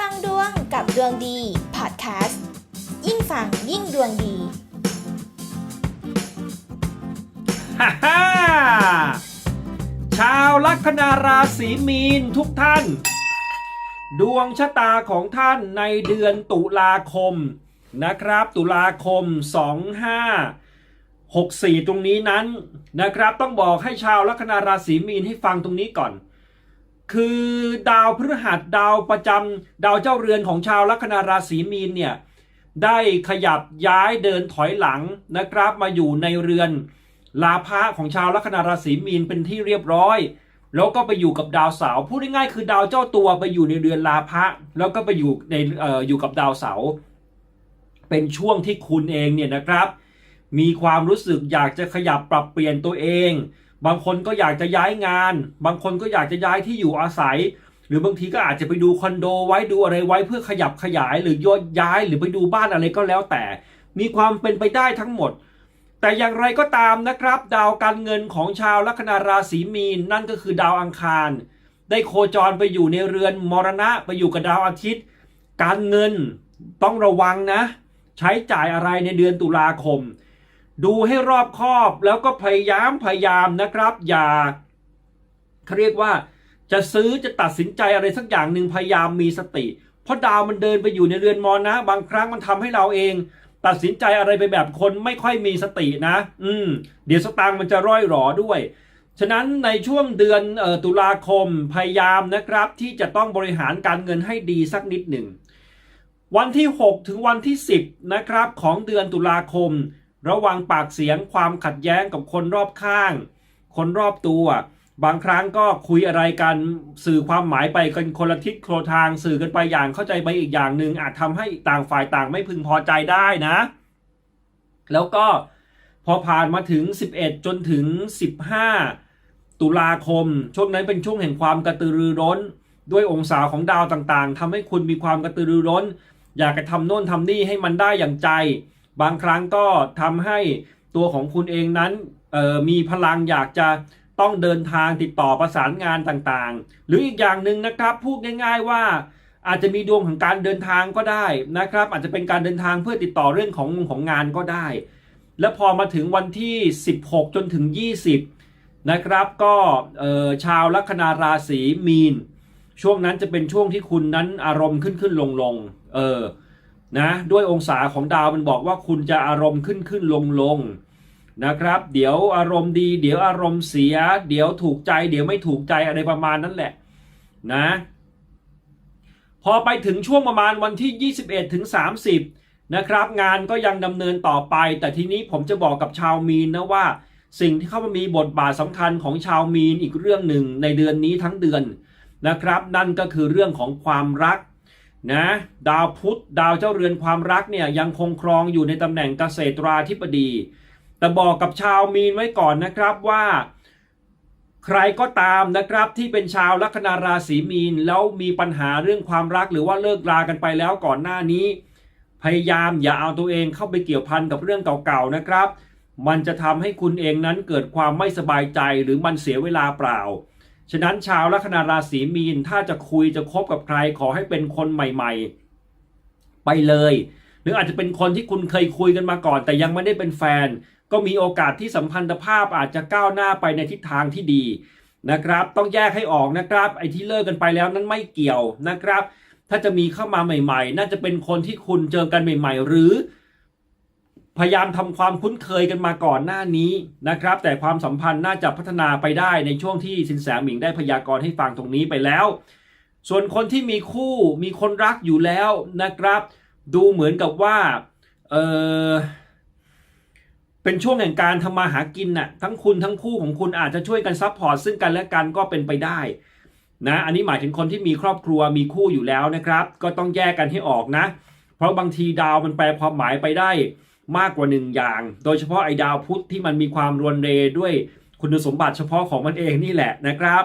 ฟังดวงกับดวงดีพอดแคสต์ยิ่งฟังยิ่งดวงดีฮ่าฮ่าชาวลัคนาราศีมีนทุกท่าน ดวงชะตาของท่านในเดือนตุลาคมนะครับ ตุลาคม 2564 ตรงนี้นั้นนะครับ ต้องบอกให้ชาวลัคนาราศีมีนให้ฟังตรงนี้ก่อน คือดาวพฤหัสดาวประจำดาวเจ้าเรือนของชาวลัคนาราศีมีนเนี่ยได้ขยับย้ายเดินถอยหลังนะครับมาอยู่ในเรือนลาภะของชาวลัคนาราศีมีนเป็นที่เรียบร้อย แล้วก็ไปอยู่กับดาวเสาพูดง่ายๆคือดาวเจ้าตัวไปอยู่ในเรือนลาภะแล้วก็ไปอยู่ในอออยู่กับดาวเสาเป็นช่วงที่คุณเองเนี่ยนะครับ มีความรู้สึกอยากจะขยับปรับเปลี่ยนตัวเอง บางคนก็อยากจะย้ายงาน บางคนก็อยากจะย้ายที่อยู่อาศัย หรือบางทีก็อาจจะไปดูคอนโดไว้ดูอะไรไว้เพื่อขยับขยายหรือยย้ายหรือไปดูบ้านอะไรก็แล้วแต่ มีความเป็นไปได้ทั้งหมด แต่อย่างไรก็ตามนะครับ ดาวการเงินของชาวลัคนาราศีมีนนั่นก็คือดาวอังคาร ได้โคจรไปอยู่ในเรือนมรณะไปอยู่กับดาวอาทิตย์ การเงินต้องระวังนะ ใช้จ่ายอะไรในเดือนตุลาคม ดูให้รอบคอบแล้วก็พยายามพยายามนะครับ อย่าเขาเรียกว่า จะซื้อจะตัดสินใจอะไรสักอย่างหนึ่งพยายามมีสติ เพราะดาวมันเดินไปอยู่ในเรือนมรณะบางครั้งมันทำให้เราเอง ตัดสินใจอะไรไปแบบคนไม่ค่อยมีสตินะ อืม เดี๋ยวสตางค์มันจะร่อยหรอด้วยฉะนั้นในช่วงเดือนออตุลาคมพยายามนะครับ ที่จะต้องบริหารการเงินให้ดีสักนิดหนึ่ง วันที่ 6 ถึงวันที่ 10 นะครับ ของเดือนตุลาคม ระวังปากเสียงความขัดแย้งกับคนรอบข้าง คนรอบตัว บางครั้งก็คุยอะไรกันสื่อความหมายไปกันคนละทิศโครทางสื่อกันไปอย่างเข้าใจไปอีกอย่างหนึ่งอาจทำให้ต่างฝ่ายต่างไม่พึงพอใจได้นะ แล้วก็พอผ่านมาถึง 11 จนถึง 15 ตุลาคม ช่วงนั้นเป็นช่วงแห่งความกระตือรือร้น ด้วยองศาของดาวต่างๆทำให้คุณมีความกระตือรือร้น อยากจะทำโน่นทำนี่ให้มันได้อย่างใจ บางครั้งก็ทำให้ตัวของคุณเองนั้นมีพลังอยากจะต้องเดินทางติดต่อประสานงานต่างๆ หรืออีกอย่างหนึ่งนะครับพูดง่าย ๆว่าอาจจะมีดวงของการเดินทางก็ได้นะครับ อาจจะเป็นการเดินทางเพื่อติดต่อเรื่องของของงานก็ได้ และพอมาถึงวันที่ 16 จนถึง 20 นะครับ ก็ชาวลัคนาราศีมีน ช่วงนั้นจะเป็นช่วงที่คุณนั้นอารมณ์ขึ้นขึ้นลงลงเออ นะด้วยองศาของดาวมันบอกว่าคุณจะอารมณ์ขึ้นขึ้นลงลงนะครับ เดี๋ยวอารมณ์ดี เดี๋ยวอารมณ์เสีย เดี๋ยวถูกใจ เดี๋ยวไม่ถูกใจอะไรประมาณนั้นแหละนะพอไปถึงช่วงประมาณวันที่ 21 ถึง 30 นะครับ งานก็ยังดำเนินต่อไป แต่ทีนี้ผมจะบอกกับชาวมีนนะว่า สิ่งที่เข้ามามีบทบาทสำคัญของชาวมีนอีกเรื่องหนึ่งในเดือนนี้ทั้งเดือนนะครับ นั่นก็คือเรื่องของความรัก นะดาวพุธดาวเจ้าเรือนความรักเนี่ยยังคงครองอยู่ในตำแหน่งเกษตราธิบดี แต่บอกกับชาวมีนไว้ก่อนนะครับว่า ใครก็ตามนะครับที่เป็นชาวลัคนาราศีมีนแล้วมีปัญหาเรื่องความรักหรือว่าเลิกรากันไปแล้วก่อนหน้านี้ พยายามอย่าเอาตัวเองเข้าไปเกี่ยวพันกับเรื่องเก่าๆนะครับ มันจะทำให้คุณเองนั้นเกิดความไม่สบายใจหรือมันเสียเวลาเปล่า ฉะนั้นชาวลัคนาราศีมีนถ้าจะคุยจะคบกับใครขอให้เป็นคนใหม่ ๆ ไปเลย หรืออาจจะเป็นคนที่คุณเคยคุยกันมาก่อน แต่ยังไม่ได้เป็นแฟน ก็มีโอกาสที่สัมพันธภาพอาจจะก้าวหน้าไปในทิศทางที่ดีนะครับ ต้องแยกให้ออกนะครับ ไอ้ที่เลิกกันไปแล้วนั้นไม่เกี่ยวนะครับ ถ้าจะมีเข้ามาใหม่ ๆ น่าจะเป็นคนที่คุณเจอกันใหม่ ๆ หรือ พยายามทำความคุ้นเคยกันมาก่อนหน้านี้นะครับ แต่ความสัมพันธ์น่าจะพัฒนาไปได้ในช่วงที่สินแสหมิงได้พยากรณ์ให้ฟังตรงนี้ไปแล้ว ส่วนคนที่มีคู่มีคนรักอยู่แล้วนะครับ ดูเหมือนกับว่าเออเป็นช่วงแห่งการทำมาหากินน่ะทั้งคุณทั้งคู่ของคุณอาจจะช่วยกันซัพพอร์ตซึ่งกันและกันก็เป็นไปได้นะอันนี้หมายถึงคนที่มีครอบครัวมีคู่อยู่แล้วนะครับ ก็ต้องแยกกันให้ออกนะ เพราะบางทีดาวมันแปลความหมายไปได้ มากกว่าหนึ่งอย่าง โดยเฉพาะไอ้ดาวพุธที่มันมีความรวนเรด้วยคุณสมบัติเฉพาะของมันเองนี่แหละนะครับ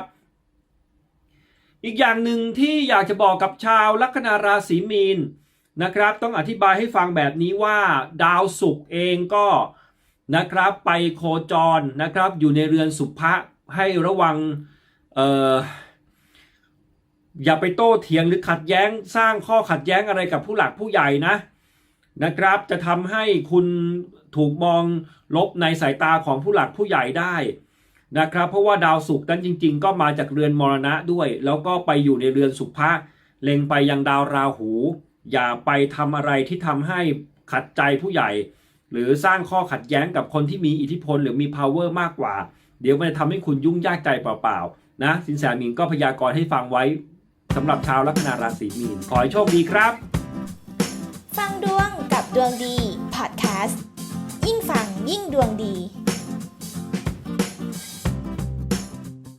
อีกอย่างหนึ่งที่อยากจะบอกกับชาวลัคนาราศีมีนนะครับ ต้องอธิบายให้ฟังแบบนี้ว่าดาวศุกร์เองก็นะครับไปโคจรนะครับ อยู่ในเรือนสุภะให้ระวังเอ่ออย่าไปโต้เถียงหรือขัดแย้งสร้างข้อขัดแย้งอะไรกับผู้หลักผู้ใหญ่นะ นะครับ จะทำให้คุณถูกมองลบในสายตาของผู้หลักผู้ใหญ่ได้นะครับ เพราะว่าดาวศุกร์นั้นจริง ๆ ก็มาจากเรือนมรณะด้วย แล้วก็ไปอยู่ในเรือนสุภะเล็งไปยังดาวราหู อย่าไปทำอะไรที่ทำให้ขัดใจผู้ใหญ่ หรือสร้างข้อขัดแย้งกับคนที่มีอิทธิพลหรือมี power มากกว่า เดี๋ยวมันจะทำให้คุณยุ่งยากใจเปล่าๆนะสินแสมิงก็พยากรณ์ให้ฟังไว้สำหรับชาวลัคนาราศีมีนขอให้โชคดีครับ ฟังดวงกับดวงดีพอดแคสต์ยิ่งฟังยิ่งดวงดี